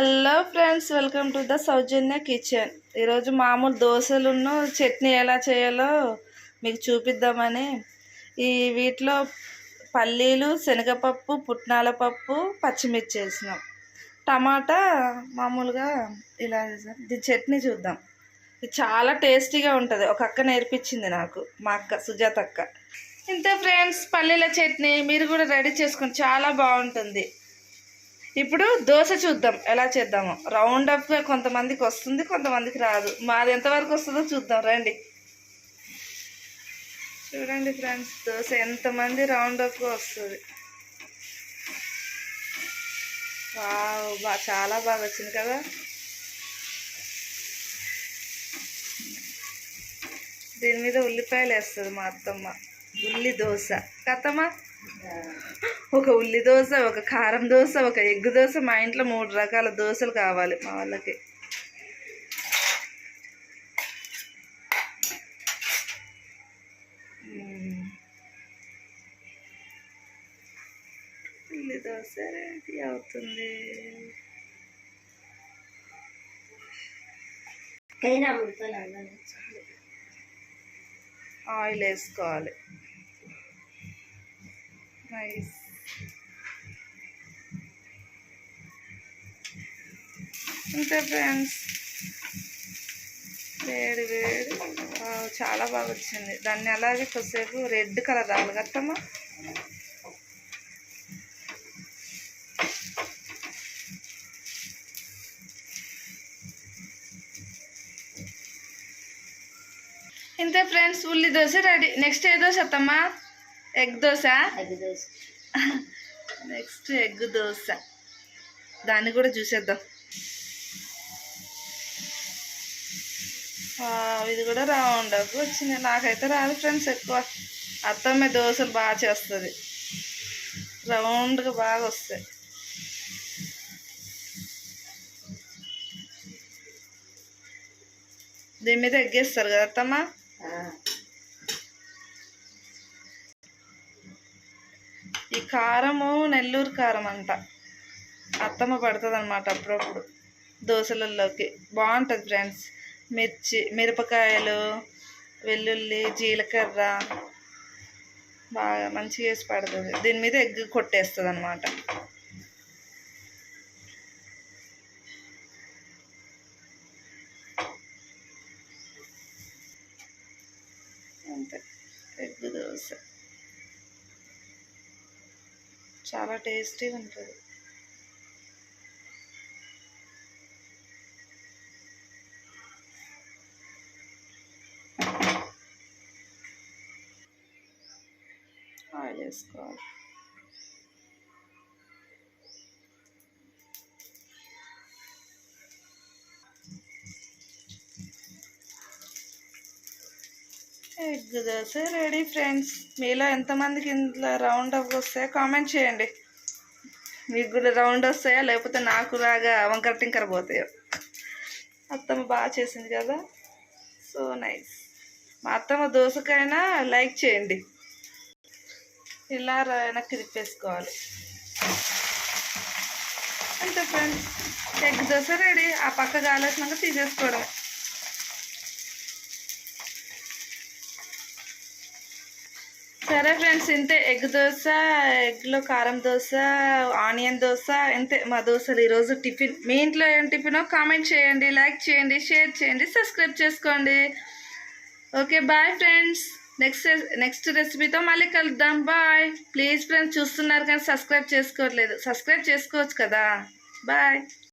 Hello friends welcome to the Soujanya kitchen. ఈరోజు మామూలు దోశలును చట్నీ ఎలా చేయాలో మీకు చూపిద్దామని. ఈ వీటిలో పల్లీలు శనగపప్పు పుట్నాల పప్పు పచ్చిమిర్చి వేసినాం. టమాటా మామూలుగా ఇలా చేసాం దీని చట్నీ చూద్దాం. ఇది చాలా టేస్టీగా ఉంటుంది. ఒక అక్క నేర్పించింది నాకు మా అక్క సుజాత అక్క. ఇంతే ఫ్రెండ్స్ పల్లీల చట్నీ మీరు కూడా రెడీ చేసుకుని చాలా బాగుంటుంది. ఇప్పుడు దోశ చూద్దాం ఎలా చేద్దాము. రౌండ్ అప్గా కొంతమందికి వస్తుంది కొంతమందికి రాదు. మాది ఎంతవరకు వస్తుందో చూద్దాం రండి. చూడండి ఫ్రెండ్స్ దోశ ఎంతమంది రౌండ్ అప్గా వస్తుంది. వావ్ బా చాలా బాగా వచ్చింది కదా. దీని మీద ఉల్లిపాయలు వేస్తుంది మా అత్తమ్మ. ఉల్లి దోశ. కత్తమ్మ? ఒక ఉల్లి దోశ ఒక కారం దోశ ఒక ఎగ్ దోశ మా ఇంట్లో మూడు రకాల దోశలు కావాలి మా వాళ్ళకి. ఉల్లి దోశ రెడీ అవుతుంది. ఆయిల్ వేసుకోవాలి. నైస్ అంతే ఫ్రెండ్స్ వేడి వేడి. వావ్, చాలా బాగా వచ్చింది. దాన్ని అలాగే కొద్దిసేపు రెడ్ కలర్ రావాలి. కట్టమ్మా. ఇంతే ఫ్రెండ్స్ ఉల్లి దోశ రెడీ. నెక్స్ట్ ఏ దోశ అత్తమ్మా? Egg dosa? Next egg dosa. దాన్ని కూడా చూసేద్దాం. ఇది కూడా రౌండ్ వచ్చింది. నాకైతే రాదు ఫ్రెండ్స్ ఎక్కువ. అత్తమ్మ దోశలు బాగా చేస్తుంది. రౌండ్గా బాగా వస్తాయి. దీని మీద ఎగ్గేస్తారు కదా అత్తమ్మ? ఈ కారము నెల్లూరు కారం అంట. అత్తమ్మ పడుతుంది అనమాట అప్పుడప్పుడు దోశలలోకి బాగుంటుంది ఫ్రెండ్స్. మిర్చి మిరపకాయలు వెల్లుల్లి జీలకర్ర బాగా మంచిగా వేసి పడుతుంది. దీని మీద ఎగ్ కొట్టేస్తుంది అనమాట అంతే. ఎగ్ దోశ. చాలా టేస్టీగా ఉంటుంది. ఆయిల్ వేసుకోవాలి. Egg dosa ready friends. మీలో ఎంతమందికి ఇంట్లో రౌండ్ అప్ వస్తాయో కామెంట్ చేయండి. మీకు కూడా రౌండ్ వస్తాయా? లేకపోతే నాకు లాగా వంకర టింకర పోతాయో? అత్తమ్మ బాగా చేసింది కదా? So nice. మా అత్తమ్మ దోశకైనా లైక్ చేయండి. ఇలా వెనక్కి తిప్పేసుకోవాలి. అంతే ఫ్రెండ్స్. Egg dosa ready. ఆ పక్క కాలేసినాక తీసేసుకోవడం సరే ఫ్రెండ్స్ ఇంతే. ఎగ్ దోశ ఎగ్లో కారం దోశ ఆనియన్ దోశ ఇంతే. మా దోశలు ఈరోజు టిఫిన్. మీ ఇంట్లో ఏం టిఫినో కామెంట్ చేయండి లైక్ చేయండి షేర్ చేయండి సబ్స్క్రైబ్ చేసుకోండి. Okay bye friends. Next next రెసిపీతో మళ్ళీ కలుద్దాం. బాయ్. ప్లీజ్ ఫ్రెండ్స్ చూస్తున్నారు కానీ సబ్స్క్రైబ్ చేసుకోవట్లేదు. సబ్స్క్రైబ్ చేసుకోవచ్చు కదా. బాయ్.